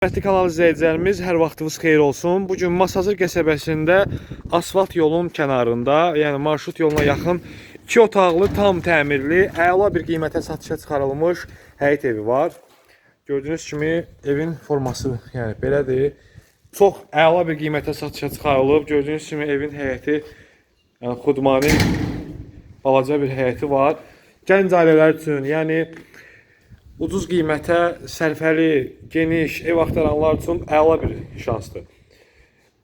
Hörmətli kanal izləyicilərimiz, hər vaxtınız xeyir olsun. Bu gün Masazır qəsəbəsində asfalt yolun kənarında, yəni marşrut yoluna yaxın 2 otaqlı, tam təmirli, əla bir qiymətə satışa çıxarılmış həyət evi var. Gördüyünüz kimi evin forması, yəni belədir. Çox əla bir qiymətə satışa çıxarılıb. Gördüyünüz kimi evin həyəti yəni xudmani balaca bir həyəti var. Gənc ailələr üçün, yəni ucuz qiymətə sərfəli, geniş ev axtaranlar üçün əla bir şansdır.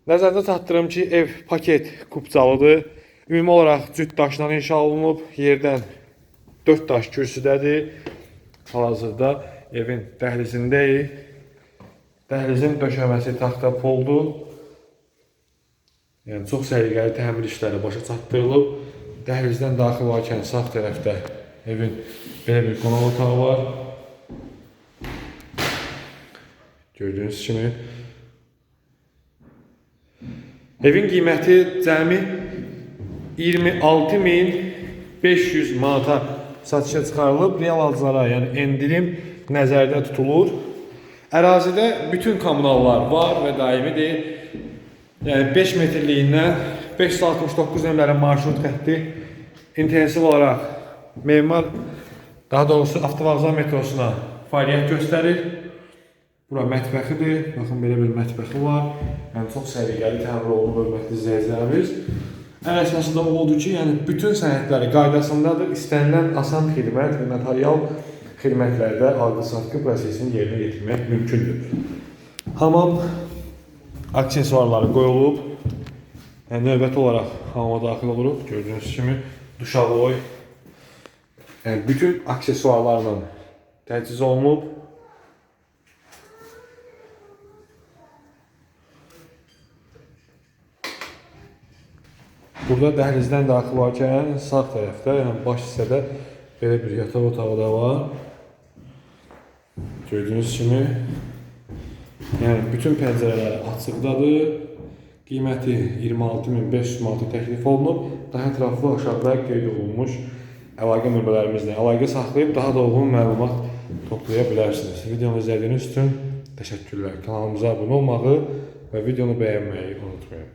Nəzərdə çatdırım ki, ev paket kupcalıdır. Ümumi olaraq cüt daşla inşa olunub. Yerdən 4 daş kürsüdədir. Hal-hazırda evin dəhlizindəyik. Dəhlizin döşəməsi taxta poldur. Yəni çox səliqəli təmir işləri başa çatdırılıb. Dəhlizdən daxil olarkən sağ tərəfdə evin belə bir qonaq otağı var. Gördüyünüz kimi evin qiyməti cəmi 26500 manata satışa çıxarılıb. Real alıcılara, yəni endirim nəzərdə tutulur. Ərazidə bütün kommunallar var və daimidir. Yəni 5 metrliyindən 569 nömrəli marşrut xətti intensiv olaraq memar daha doğrusu avtovağzal metrosuna fəaliyyət göstərir. Bura mətbəxidir. Baxın belə bir mətbəxi var. Yəni çox səliqəli təmir olunub hörmətli izləyicilərimiz. Ən əsası da o odur ki, yəni bütün sənədləri qaydasındadır. İstənilən asan xidmət və notarial xidmətlərdə alqı-satqı prosesini yerinə yetirmək mümkündür. Hamam aksesuarları qoyulub. Yəni növbəti olaraq hamama daxil oluruq. Gördüyünüz kimi duşavoy yəni bütün aksesuarlarla təchiz olunub. Burada dəhlizdən daxil olarkən sağ tərəfdə, yəni baş hissədə belə bir yataq otağı da var. Gördüyünüz kimi yəni bütün pəncərələri açıqdadır. Qiyməti 26500 manata təklif olunub. Daha ətraflı aşağıda qeyd olunmuş əlaqə nömrələrimizlə əlaqə saxlayıb daha dolğun məlumat toplaya bilərsiniz. Videonu izlədiyiniz üçün təşəkkürlər. Kanalımıza abunə olmağı və videonu bəyənməyi unutmayın.